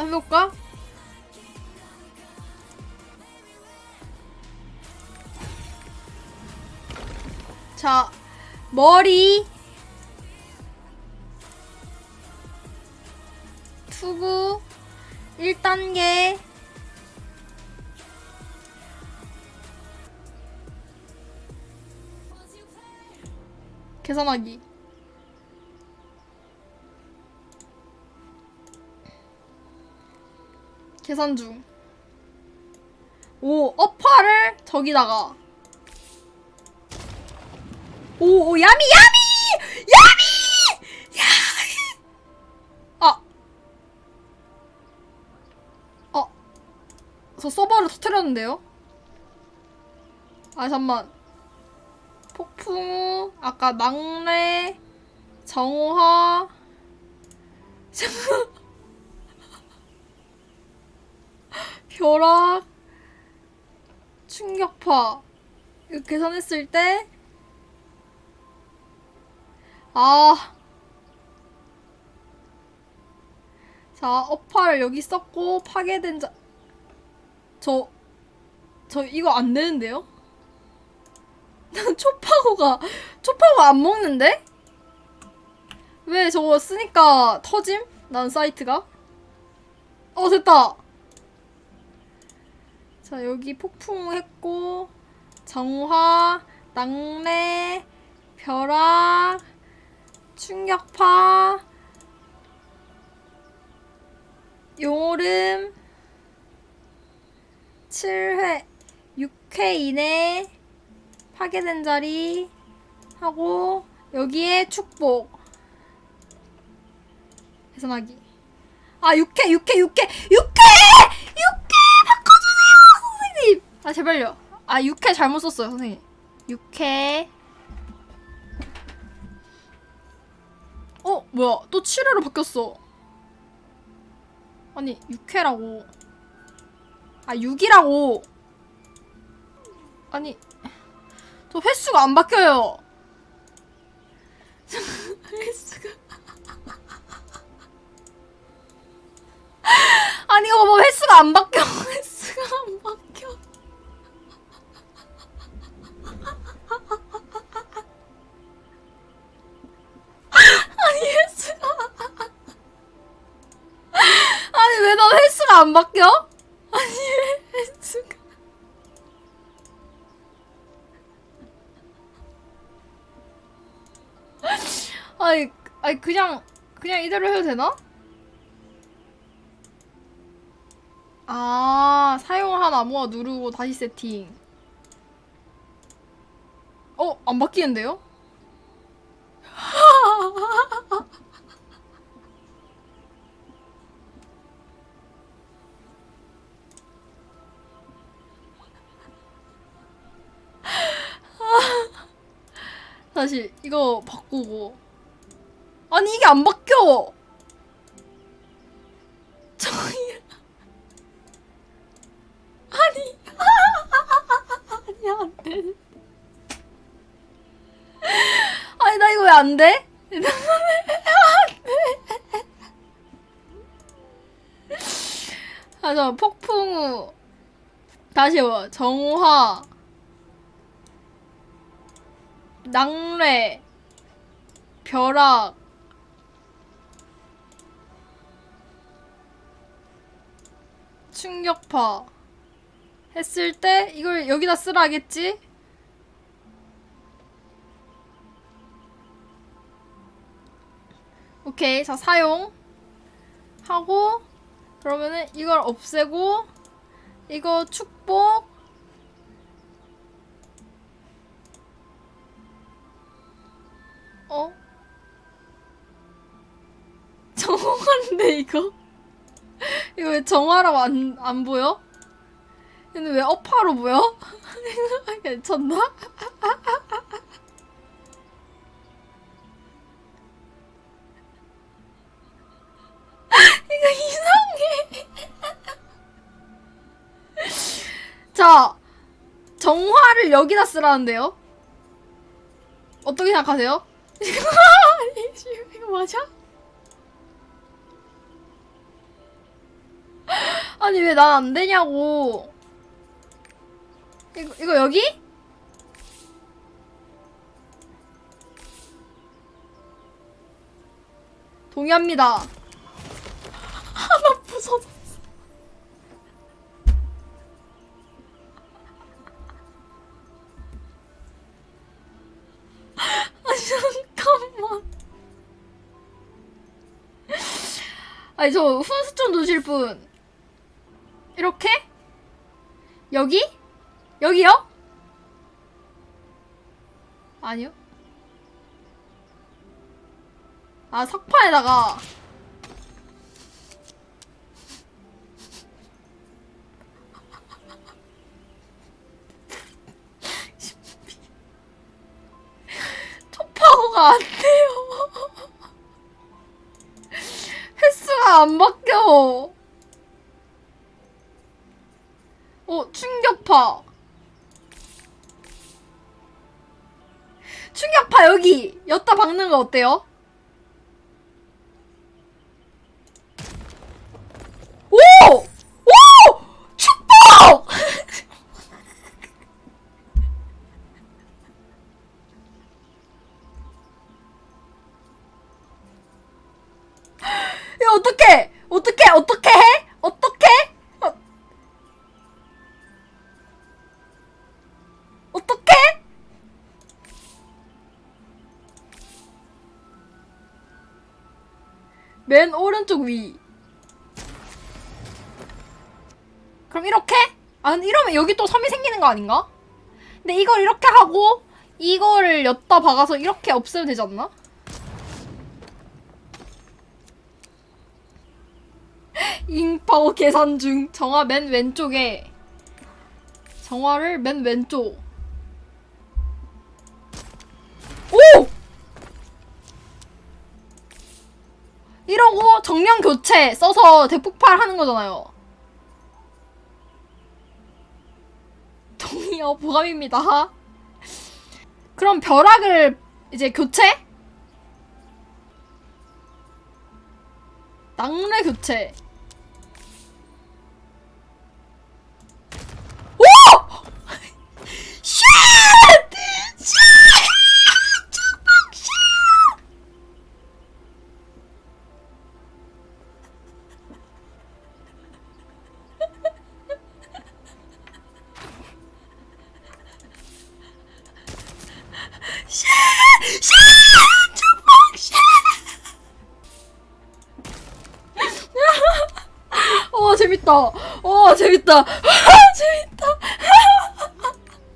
해볼까? 자, 머리. 투구. 1단계. 계산하기. 계산 중. 오, 어파를 저기다가. 오, 오, 야미, 야미! 야미! 야미! 아. 어. 저 서버를 터뜨렸는데요? 아, 잠만. 폭풍우, 아까 막내, 정화, 벼락, 충격파. 이거 계산했을 때, 아. 자, 어파를 여기 썼고, 파괴된 자, 저, 저 이거 안 되는데요? 난 초파고가, 초파고 안 먹는데? 왜 저거 쓰니까 터짐? 난 사이트가? 어, 됐다! 자, 여기 폭풍 했고, 정화, 낙뢰, 벼락, 충격파, 용오름, 7회, 6회 이내 파괴된 자리 하고 여기에 축복. 계산하기. 아 6회 6회 6회 6회 아 제발요. 아 6회 잘못 썼어요 선생님. 6회. 어 뭐야? 또 7회로 바뀌었어. 아니 6회라고. 아 6이라고. 아니 저 횟수가 안 바뀌어요. 횟수가. 아니 이거 뭐 횟수가 안 바뀌어 안 바뀌어? 아니 왜 횟수가 아니 아니 그냥 그냥 이대로 해도 되나? 아 사용한 아무나 누르고 다시 세팅 어? 안 바뀌는데요? 다시 이거 바꾸고. 아니 이게 안 바뀌어! 저기 아니 아니 안돼. 아니 나 이거 왜 안 돼? 아저 폭풍우. 다시 뭐 정화 낙뢰 벼락. 충격파. 했을 때 이걸 여기다 쓰라겠지? 오케이 자 사용. 하고 그러면은 이걸 없애고 이거 축복 어? 정화인데 이거? 이거 왜 정화라고 안, 안 보여? 근데 왜 어파로 보여? 괜찮나? 이거 이상해. 자, 정화를 여기다 쓰라는데요? 어떻게 생각하세요? 이거 맞아? 아니 왜 난 안 되냐고. 이거 이거 여기? 동의합니다. 하나 부서졌어. 아니 저 훈수 좀 두실 분. 이렇게? 여기? 여기요? 아니요. 아 석판에다가 초파고가 안 돼요. 횟수가 안 바뀌어. 어, 충격파. 충격파 여기 엿다 박는 거 어때요? 맨 오른쪽 위. 그럼 이렇게? 아 이러면 여기 또 섬이 생기는 거 아닌가? 근데 이걸 이렇게 하고 이거를 엿다 박아서 이렇게 없애면 되지 않나? 잉파워 계산 중 정화 맨 왼쪽에 정화를 맨 왼쪽 정령 교체 써서 대폭발 하는 거잖아요. 동의어 보감입니다. 그럼 벼락을 이제 교체? 낙뢰 교체 재밌다. 어 재밌다.